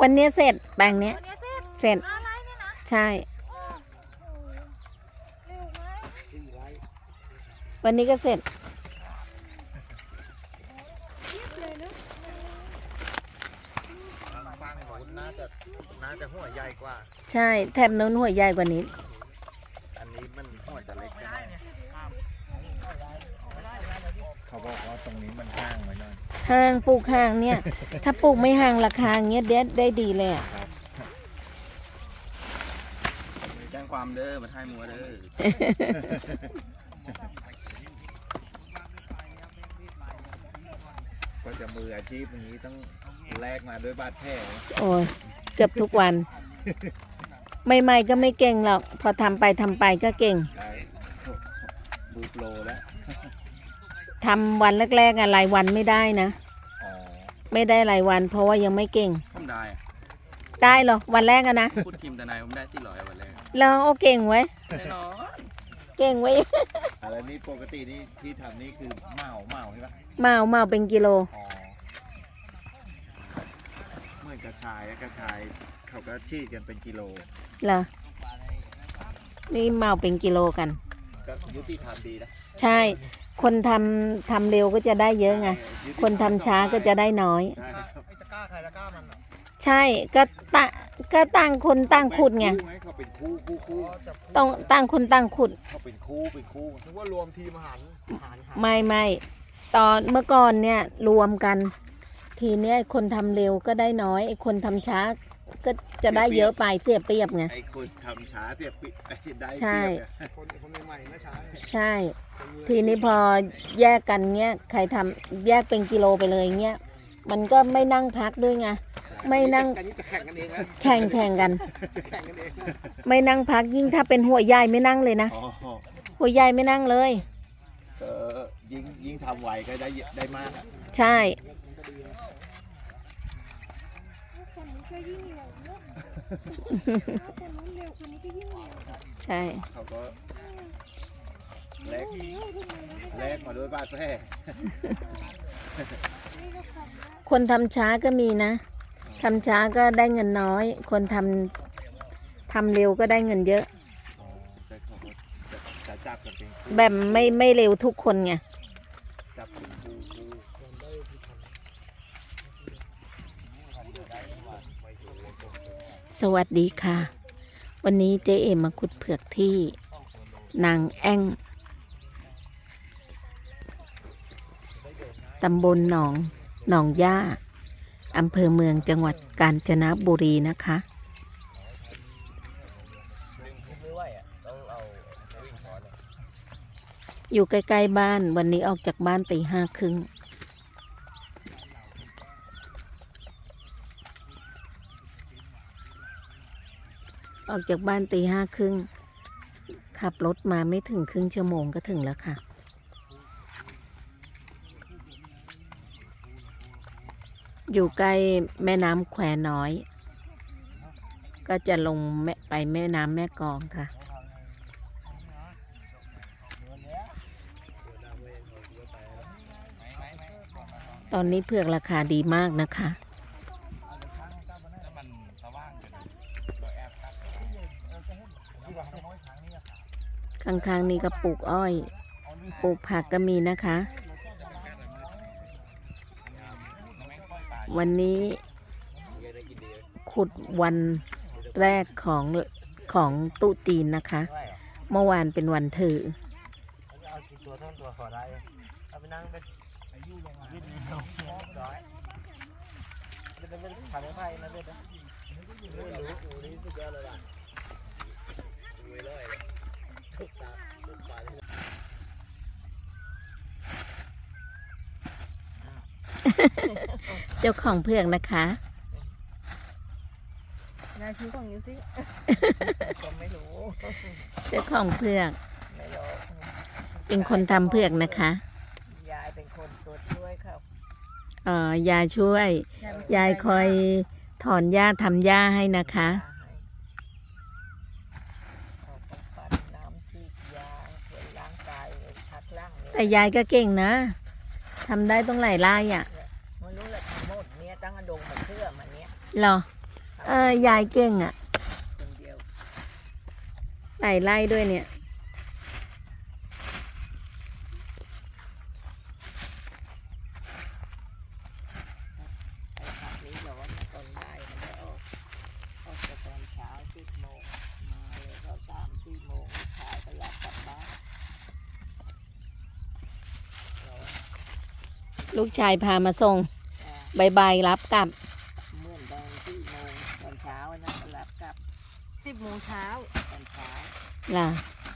วันนี้เสร็จแปลงเนี้ย วันนี้เสร็จเสร็จ อะไรเนี่ยนะใช่ โอ้โหเร็วไหมวันนี้ก็เสร็จเทียบเลยเนอะฟางหนูน่าจะน่าจะหัวใหญ่กว่า ใช่ แถบนู้นหัวใหญ่กว่านี้ อันนี้มันหัวจะเล็กจังเขาบอกว่าตรงนี้มันห้างไว้หน่อย ห่างปลูกห่างเนี่ย ถ้าปลูกไม่ห่างราคาเงี้ยเด็ดได้ดีเลยอะแจ้งความเด้อมาถ่ายมัวเด้อก็จะมืออาชีพอย่างนี้ต้องแลกมาด้วยบาดแผลโอ้ยเกือบทุกวันใหม่ๆก็ไม่เก่งหรอก พอทำไปทำไปก็เก่ง ได้ดูโปรแล้ว ทำวันแรกๆอะรายวันไม่ได้นะ อ๋อไม่ได้รายวัน เพราะว่ายังไม่เก่ง ผมได้อะได้เหรอวันแรกอะนะพูดทีมทนายผมได้ที่ร้อยวันแรกแล้วโอเก่งไว้ยแน่นอนเก่งไว้ยอะไรนี่ปกตินี่ที่ทำนี่คือเหมาเหมาใช่ปะเมาเมาเป็นกิโล อ๋อเหมือนกระชายอะกระชายเขาก็ชีดกันเป็นกิโล เหรอนี่เมาเป็นกิโลกัน ก็ยุติธรรมดีนะใช่ คนทำทำเร็วก็จะได้เยอะไงยุติธรรมคนทำช้าก็จะได้น้อย ใช่ครับใช่ก็ตะก็ต่างคนต่างขุดไงคู่เขาเป็นคู่คู่คู่ต้องต่างคนต่างขุด เขาเป็นคู่เป็นคู่นึกว่ารวมทีมอาหารอาหารหารไม่ไม่ตอนเมื่อก่อนเนี่ยรวมกัน ทีเนี้ยไอ้คนทำเร็วก็ได้น้อยไอ้คนทำช้า ก็จะได้เยอะไปเสียเปรียบไง ไอ้คนทำช้าเสียปิไอ้ได้ใช่เปรียบเนี่ยคนคนใหม่ๆเมื่อเช้าเนี่ยใช่ ทีนี้พอแยกกันเนี้ยใครทำแยกเป็นกิโลไปเลยเงี้ยมันก็ไม่นั่งพักด้วยไง ไม่นั่ง อันนี้จะแข่งกันเองแล้วแข่งแข่งกัน จะแข่งกันเองแล้วไม่นั่งพักยิ่งถ้าเป็นหัวใหญ่ไม่นั่งเลยนะ อ๋อหัวใหญ่ไม่นั่งเลย เออยิ่งยิ่งทำไวก็ได้เยอะได้มากอะใช่ คนนี้ก็ยิ่งเร็วเนอะถ้า คนนู้นเร็วคนนี้ก็ยิ่งเร็วใช่ เขาก็แลกเร็วทำไมวะแลกมาด้วยบาดแผลนี่ก็ทำได้คนทำช้าก็มีนะทำช้าก็ได้เงินน้อย คนทำทำเร็วก็ได้เงินเยอะอ๋อแต่เขาก็จะจะจับกันเป็นคู่แบบไม่ไม่เร็วทุกคนไง จับเป็นคู่คู่ ส วัสดีค่ะ วันนี้เจ๊เอมมาขุดเผือกที่นางแอ่งตำบลหนองหนองย่าอำเภอเมืองจังหวัดกาญจนบุรีนะคะ อยู่ใกล้ ๆ บ้านวันนี้ออกจากบ้านตีห้าครึ่ง ออกจากบ้านตีห้าครึ่ง ขับรถมาไม่ถึงครึ่งชั่วโมงก็ถึงแล้วค่ะอยู่ใกล้แม่น้ำแควน้อย ก็จะลงแม่ไปแม่น้ำแม่กองค่ะ ตอนนี้เผือกราคาดีมากนะคะ ข้างๆนี้ก็ปลูกอ้อย ปลูกผักก็มีนะคะ วันนี้ขุดวันแรกของของตุจีนนะคะ เมื่อวานเป็นวันถือเเท่าตัวขอได้เอาไปนั่งเป็นอายุลงมายืดเร็วร้อยจะเป็นขาไม้ไผ่นะเด็ดนะไม่รู้โอ้นี่สุดยอดเลยล่ะไม่ร้อยเลยทุกตาทุกตาที่เจ้าของเผือกนะคะนายชูของยูสิก็ไม่รู้ เจ้าของเผือกไม่รู้เป็นคนทำเผือกนะคะ ยายเป็นคนตัวช่วยครับเอ่อยายช่วย ยายคอยถอนหญ้าทำหญ้าให้นะคะ ปั่นน้ำฉีดยาเพื่อร่างกายพักร่าง แต่ยายก็เก่งนะทำได้ต้องหลายไร่อะไม่รู้แหละทั้งหมดเนี่ยตั้งอดงมาเชื่อมันเนี่ยเหรอเออยายเก่งอะ่ะคนเดียวหลายไล่ด้วยเนี่ย ไอ้ผักนี้ร้อนตอนบ่ายมันจะออกออกแต่ตอนเช้าสิบโมงมาเลยก็สามสี่โมงขายก็อยากกลับบ้านร้อน ลูกชายพามาส่งอ่าบายบายรับกลับเมื่อตอนสี่โมงตอนเช้านะก็รับกลับสิบโมงเช้าตอนเช้าล่ะ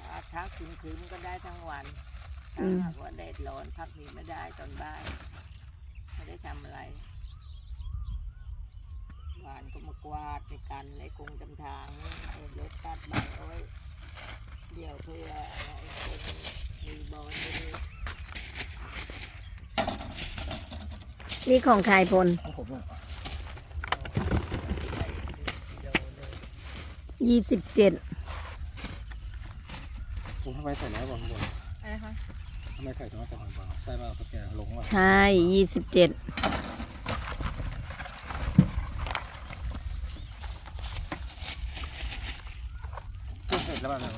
ถ้าชักคืนคืนๆก็ได้ทั้งวันอืถ้ามหากว่าแดดร้อนพักนี้ไม่ได้ตอนบ่ายไม่ได้ทำอะไรหวานก็มากวาดในกันในกรงจำทางไอ้รถตัดใบเอาไว้เดี๋ยวเพื่อไอ้คนมีบอลไปด้วย นี่ของใครพลผมอะไปกิโลเลยยี่สิบเจ็ดผมทำไมใส่น้อยกว่าข้างบนอะไรคะทำไมใส่น้อยกว่าข้างบนใส่มาเอาแกลงว่ะใช่ยี่สิบเจ็ดเสร็จแล้วป่ะเนี่ย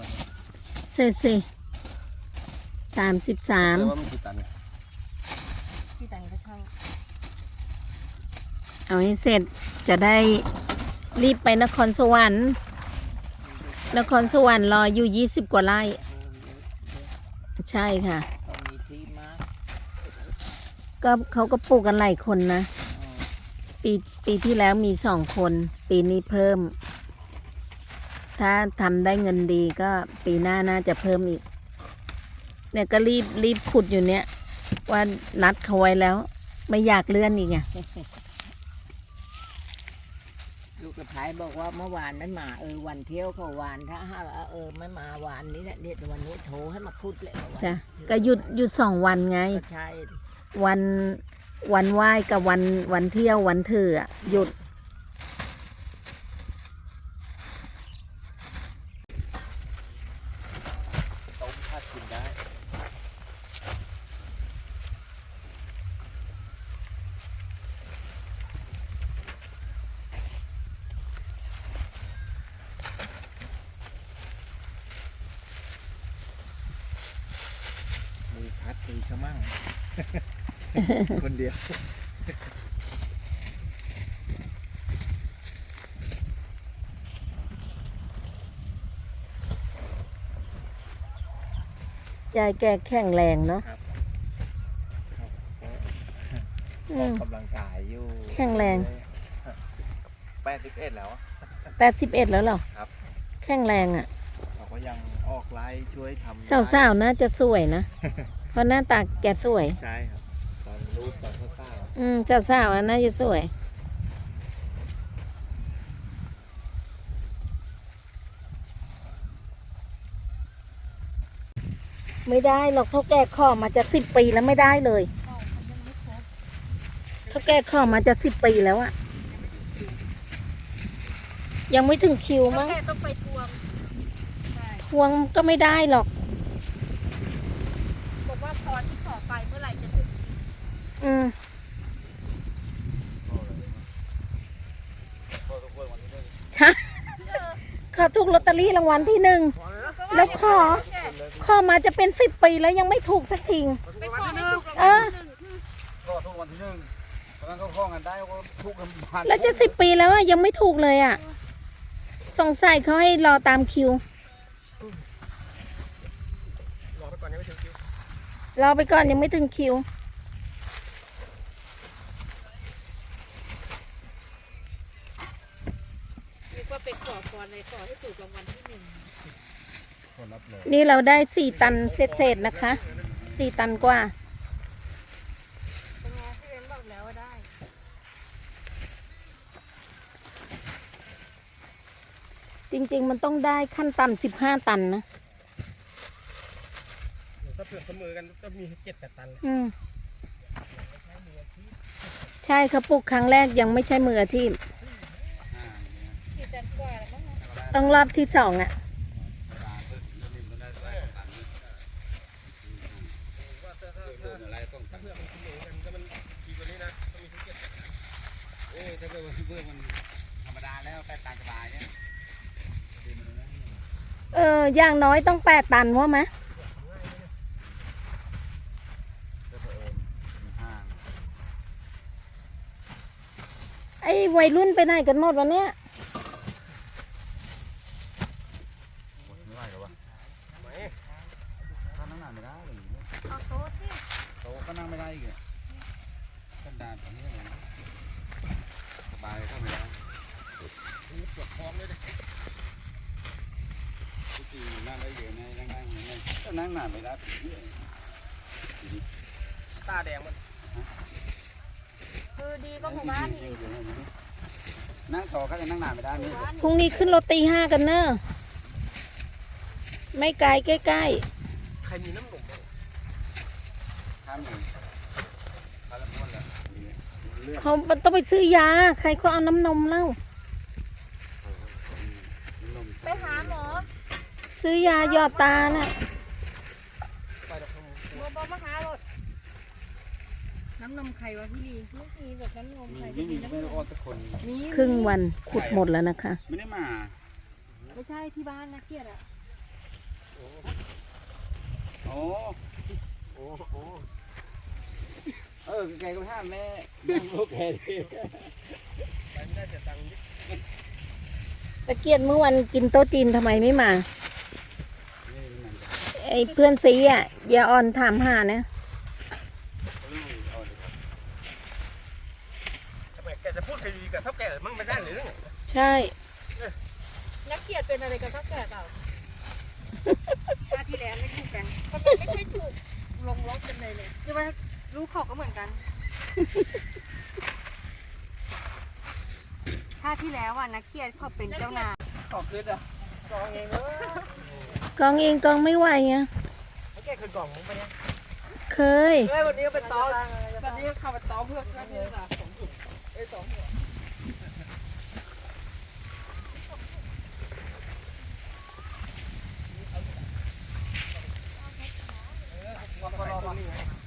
เสร็จสิสามสิบสามแต่ว่ามันกี่ตันเนี่ยพี่ตันก็ช่าง เอาให้เสร็จจะได้รีบไปนครสวรรค์ นครสวรรค์รออยู่ยี่สิบกว่าไร่ ใช่ค่ะ ก็เขาก็ปลูกกันหลายคนนะ ปีปีที่แล้วมีสองคน ปีนี้เพิ่ม ถ้าทำได้เงินดีก็ปีหน้าน่าจะเพิ่มอีก เนี่ยก็รีบรีบขุดอยู่เนี่ย ว่านัดเขาไว้แล้ว ไม่อยากเลื่อนอีกอะ ลูกกระพายบอกว่าเมื่อวานไม่มาเออวันเที่ยวเขาวานถ้าหากว่าเออไม่มาวานนี้แหละเดี๋ยววันนี้โทรให้มาคุดเลยวันจ้ะก็หยุดหยุดสองวันไง ก็ใช่วันวันไหว้กับวันวันเที่ยววันถืออะหยุด ต้มผัดกินได้ มือพัด มือชะมั่ง คนเดียว ยายแกแข็งแรงเนาะครับอืออกม กำลังกายอยู่แข็งแรง แปดสิบเอ็ดแล้วอะแปดสิบเอ็ดแล้วเหรอครับ แข็งแรงอะ เขาก็ยังออกไลฟ์ช่วยทำสาวๆน่าจะสวยนะ เพราะหน้าตาแกสวย ใช่ครับตอนรูปตอนข้าวอืมสาวๆอะน่าจะสวย ไม่ได้หรอกเท่าแก่ข้อมาจะสิบปีแล้วไม่ได้เลยอ๋อมันยังไม่ครบเท่าแก่ข้อมาจะสิบปีแล้วอะยังไม่ถึงคิวแล้วมั้งแกต้องไปทวงใช่ทวงก็ไม่ได้หรอกบอกว่าพรที่ขอไปเมื่อไหร่จะถึง อืมใช่เขาถูกลอตเตอรี่รางวัลที่หนึ่ง แล้วขอข้อมาจะเป็นสิบปีแล้วยังไม่ถูกสักทีไปขอให้ถูกรางเอวัลอที่หนึ่งคือก็ทุกวันที่หนึ่งตอนนั้นเขาคล้องกันได้ว่าทุกกันพันแล้วจะสิบปีแล้วอะยังไม่ถูกเลยอะสงสัยเขาให้รอตามคิว รอไปก่อนยังไม่ถึงคิว รอไปก่อนยังไม่ถึงคิว นึกว่าไปขอพรเลย ขอให้ถูกรางวัลที่หนึ่งคนรับเลยนี่เราได้สี่ตันเศษๆนะคะสี่ตันกว่า เป็นไงพี่เอ็มบอกแล้วว่าได้ จริงๆ มันต้องได้ขั้นต่ำสิบห้าตันนะ ถ้าเผื่อเสมอกันก็มีเจ็ดแปดตันเลยอืม ใช่เขาปลูกครั้งแรกยังไม่ใช่มืออาชีพ สี่ตันกว่าแล้วมั้งนะ ต้องรอบที่สองอะอะไรต้องถ้าเผื่อมันเสมอกันก็มันดีกว่านี้นะต้องมีถึงเจ็ดเออถ้าเกิดว่าเพื่อมันธรรมดาแล้วแต่ตามสบายเนี่ยเออ อย่างน้อยต้องแปดตันว่าไหมก็เผอิญมันห่างไอ้วัยรุ่นไปไหนกันหมดวันเนี้ย หมดไม่ไหวแล้ววะถ้านั่งนานไม่ได้เลยเนี่ย เอาโต๊ะสิ โต๊ะก็นั่งไม่ได้อีกอะกันดานตรงนี้เลย สบายเข้าไม่ได้ปวดท้องเลยดิทุกทีนั่งได้เยอะนะนั่งนั่งนั่งก็นั่งนานไม่ได้ผีเนี่ยตาแดงมันคือดีก็หมู่บ้านอีกนั่งต่อก็จะนั่งนานไม่ได้หนี่มู่บ้านพรุ่งนี้ขึ้นรถตีห้ากันเนอะไม่ไกลใกล้ใครมีน้ำหนมบ้าง ข้ามหนึ่งข้ามละม้วนละ เลือๆดเขาต้องไปซื้อยา ใครก็เอาน้ำนมเล่า ไปหาหมอซื้อยาหยอดตาน่ะไปดอกขโมยหมอบอกมาหารถน้ำนมไข่วะพี่ลีไม่มีแบบน้ำนมไข่ไม่มีไม่ได้อ้อนสักคน มีครึ่งวันขุดหมดแล้วนะคะ ไม่ได้มาไม่ใช่ที่บ้านนะเครียดอะ โอ้โอ้โห เออแกก็ห้ามแม่แม่ลูกแกดิไปไม่ได้เสียตังค์ดิตะเกียดเมื่อวันกินโต๊ะจีนทำไมไม่มานี่มันไอ้เพื่อนซีอะยาอ่อนถามหานะเอาดิครับทำไมแกจะพูดดีกับเท่าแก่มั่งไม่ได้หรือใช่นักเกียรติเป็นอะไรกับทักแก่เปล่าชาติที่แล้วไม่ถูกกันทำไมไม่ค่อยถูกลงล็อกกันเลยเนี่ยคือว่ารู้เขาก็เหมือนกันชาติที่แล้วอะนักเกียรติเขาเป็นเจ้านายขอบคืนอะกองเองเนอะกองเองกองไม่ไหวไงแกคือกล่องมึงไปเนี่ยเคยเฮ้ยวันนี้ก็เป็นตอวันนี้ก็เข้าไปตอเพื่อนนั่นนี่นะสองถุงเอ้ยสองหัวปาด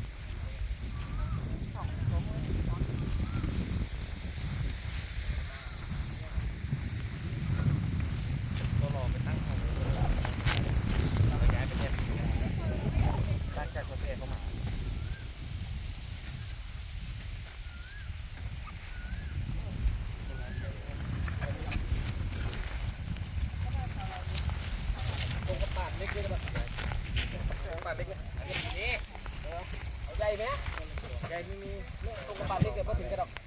รงกระปาดเล็กเดี๋ยวมาถึงกระดอก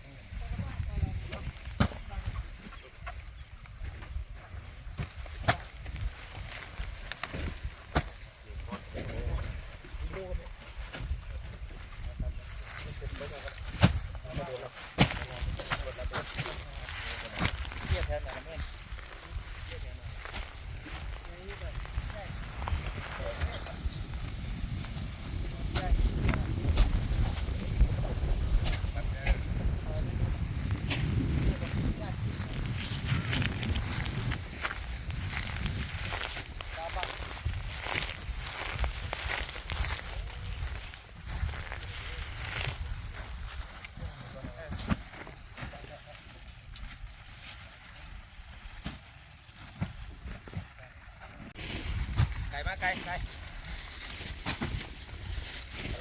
ไก่มาไก่ไก่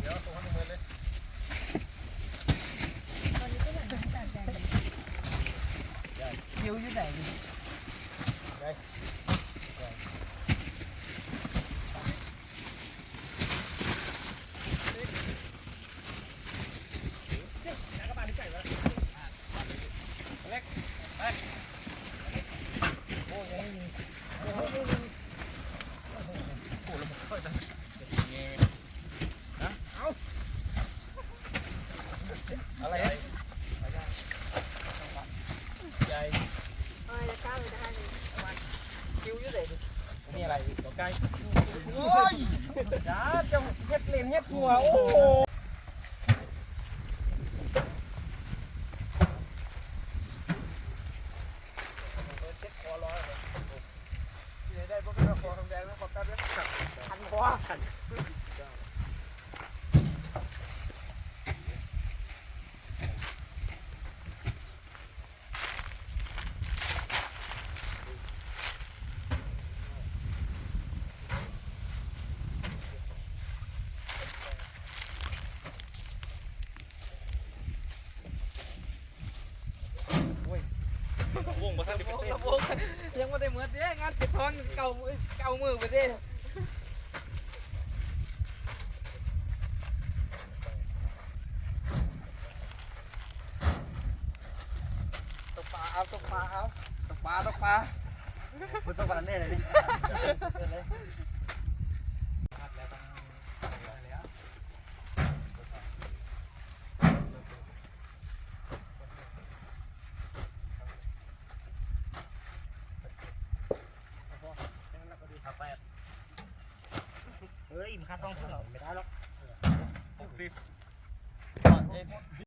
เดี๋ยวตัวข้างมือเลยคิวอยู่ไหนไก่เล็กไปโอ้ยังไม่มี อะไรใหญ่ เออจะก้าวเลยได้เลย คิวเยอะเลยนี่อะไรตัวใกล้โอ้ยจ้าเจ้าเฮ็ดเลนเฮ็ดหัวโอ้โหได้พวกเราคอทองแดงแล้วขอบคุณด้วยขันคอขัน มันเป็นระบบยังไม่ได้เหมือนเด้งานปิดทองเก่ามือเก่ามือไปเด้ตกปลาเอาตกปลาเอาตกปลาตกปลามันต้องการแน่เลยนี่